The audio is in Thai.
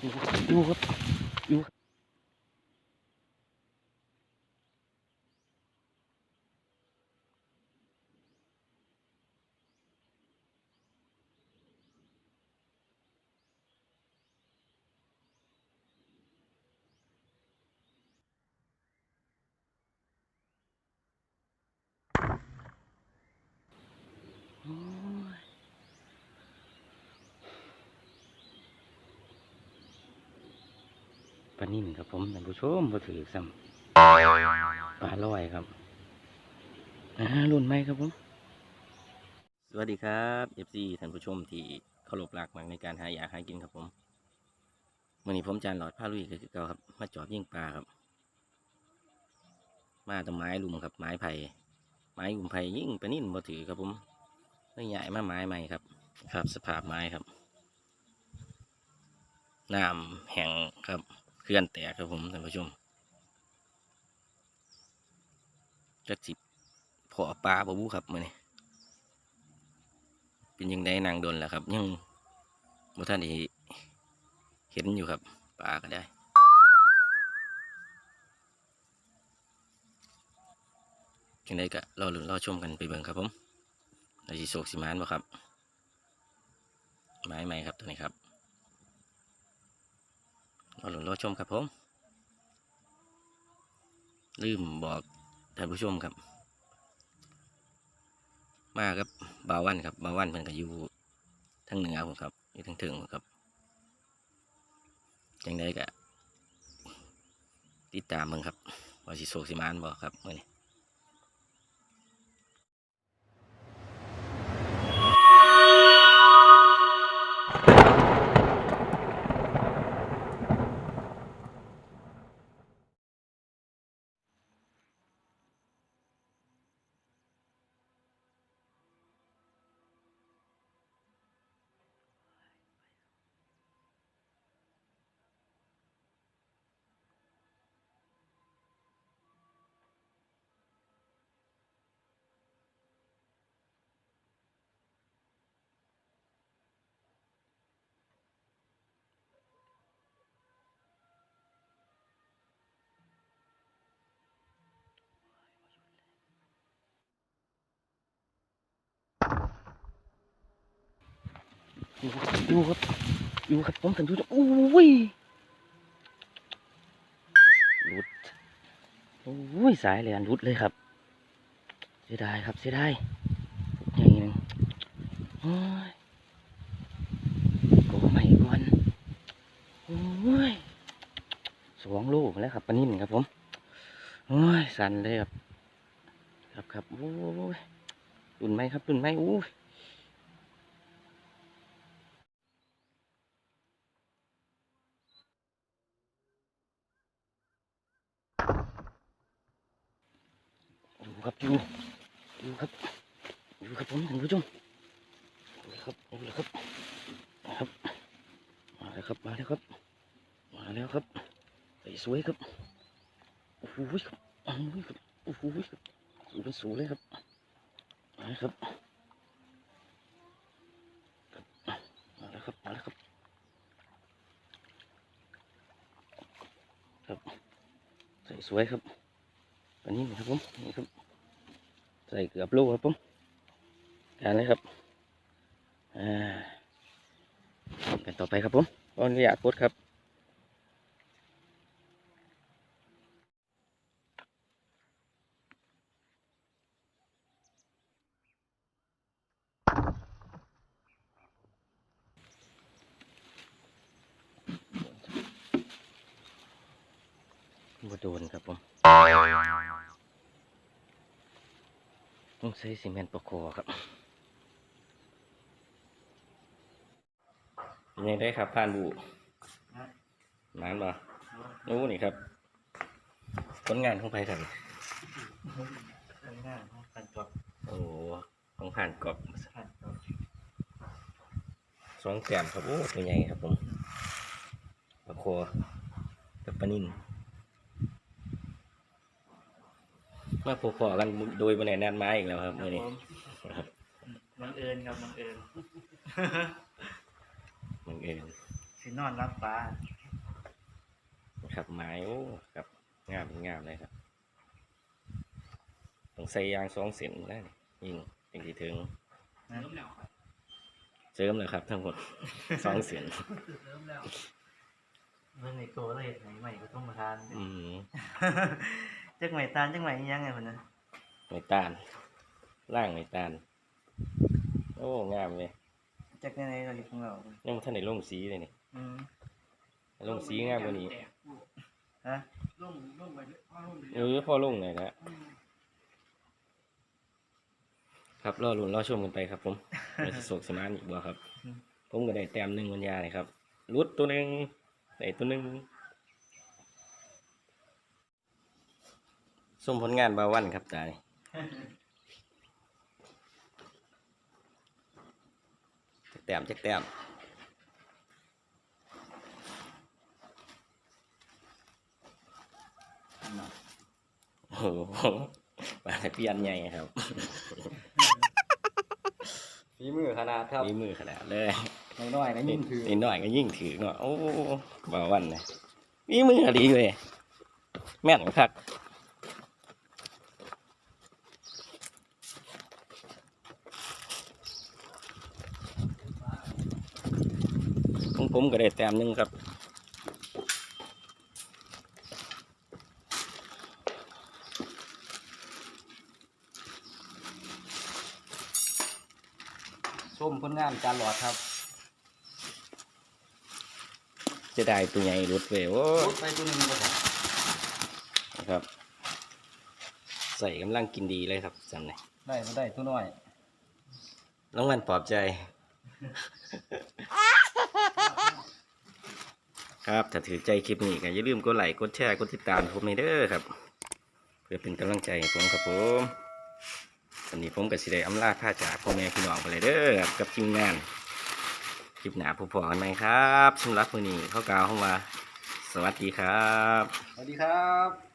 อยู่ครับอยู่ครับโอ้ย ปลานิ่นครับผมท่านผู้ชมบ่ถือซ้ำปลาลอยครับรุ่นไหมครับผม สวัสดีครับ FC ท่านผู้ชมที่เคารพรักมากในการหาอยากหากินครับผมวันนี้ผมจานหลอดผ้าลุยคือเก่าครับมาจอบยิงปลาครับ มาต้นไม้ลุมครับ ไม้ไผ่ไม้ลุมไผ่ยิ่งปลานิ่นบ่ถือครับผมเลยใหญ่มาไม้ใหม่ครับ ครับสภาพไม้ครับน้ำแห้งครับ คลื่อนแตกครับผมท่านผู้ชมจักจิบพอปลาบบูครับมื่อนี้เป็นยังได้นางโดนแหล้วครับ ยังบ่ท่านได้เห็นอยู่ครับปลาก็ได้ยังไงก็รอลุ้นรอชมกันไปเบิ่งครับผมเราสิโศกสิมานบ่ครับไม้ไหมครับตัวนี้ครับ รอลุ้นรอชมครับผม ลืมบอกท่านผู้ชมครับ มาครับบาวันครับบาวันเพิ่นก็อยู่ทั้งเหนือผมครับอยู่ทั้งถึงครับยังไงก็ติดตามมึงครับว่าสิโศกสิมานบอกครับเมื่อนี้ อยู่ครับอยู่ครับดูครับผมท่านผู้ชมอุ้ยหลุดโอ้ยสายเลยอันหลุดเลยครับ เสียดายครับเสียดายอย่างนี้นึงโอ้ยโอ้ไม่ก่อนโอ้ยสองลูกแล้วครับปนิ่นครับผมโอ้ยสั่นเลยครับ ครับครับโอ้ยตุนไหมครับตุนไหมโอ้ย ครับอยู่อยู่ครับอยู่ครับผมท่านผู้ชมอยู่ครับอยู่แล้วครับครับมาแล้วครับมาแล้วครับมาแล้วครับใส่สวยครับโอ้โหครับโอ้โหครับโอ้โหครับสูงเป็นสูงเลยครับมาแล้วครับมาแล้วครับมาแล้วครับครับใส่สวยครับอันนี้นะครับผมนี่ครับ ส่เกือบโลครับผมการเลยครับอ่ากันต่อไปครับผมขอนุญาตกดครับบ่โดนครับผม ต้องใช้ซีเมนต์ประโคอครับเป็นยังได้ครับผ่านบูนานบ่รู้นี่ครับ ผลงานของไผ่ครับข้างหน้าห้องกันจบโอ้ของผ่านกรอบผ่านจบสองแกมครับ โอ้ตัวใหญ่ครับผมประโคอกับปลานิ่น มาพบพอกันโดยบนไหนนัดไม้อีกแล้วครับครัมื่บอนี้ผมครับบังเอิญครับบังเอิญ บังเอิญเสีสินอนรับฟ้าครับไม้โอ้ครับงามงามเลยครับต้องใส่ยางสองเส้นแล้วนี่ยิงถึงที่ถึงนะเสริมเลยครับ ทั้งหมดสองเส้นมันในโกเลยไหนใหม่ก็ต้องมาทาน อืม จักใหม่ตาลจักใหม่อีหยังไงคนนะไม่ตานล่างไม่ตานโอ้งามเลยจักในในเราอยู่ของเรายังบ่ท่านในลงสีเลยนี่อืม ลงสีงามกว่านี้ฮะล่มล่มไปพ่อล่มไปเออพ่อลงเลยนะครับรอลุ้นรอชมกันไปครับผมเราจะโศกสมานอีกบ่ครับ ผมก็ได้แต้มหนึ่งวันยาเลยครับรุดตัวหนึ่งได้ตัวหนึ่ง ส้มผลงานบาวันครับจ่ายจักแต้มจักแต้มโอ้โหปลาตะเพียนใหญ่ครับฝีมือขนาดครับมีมือขนาดเลยน้อยๆก็ยิ่งถือนิดหน่อยก็ยิ่งถือเนาะโอ้บาวันเลยมีมือดีเลย แม่นคัก ของผมก็ได้แต้มหนึงครับชมผลงานการหลอดครับ จะได้ตัวใหญ่รุดเว้ยโอ้พุดไปตัวหนึงก็พอครับ ใส่กำลังกินดีเลยครับจำเนี่ยได้บ่ได้ตัวน้อยรางวัลปลอบใจ ครับ ถ้าถือใจคลิปนี้ก็อย่าลืมกดไลค์กดแชร์กดติดตามผมในเด้อครับ เพื่อเป็นกำลังใจผมครับผมวันนี้ผมกับสิได้อำลาท่าจากพ่อแม่พี่น้องไปเลยเด้อครับกับทีมงานคลิปหนาผู้พอกันไหมครับสำหรับวันนี้เข้ากล่าวเข้ามาสวัสดีครับ สวัสดีครับ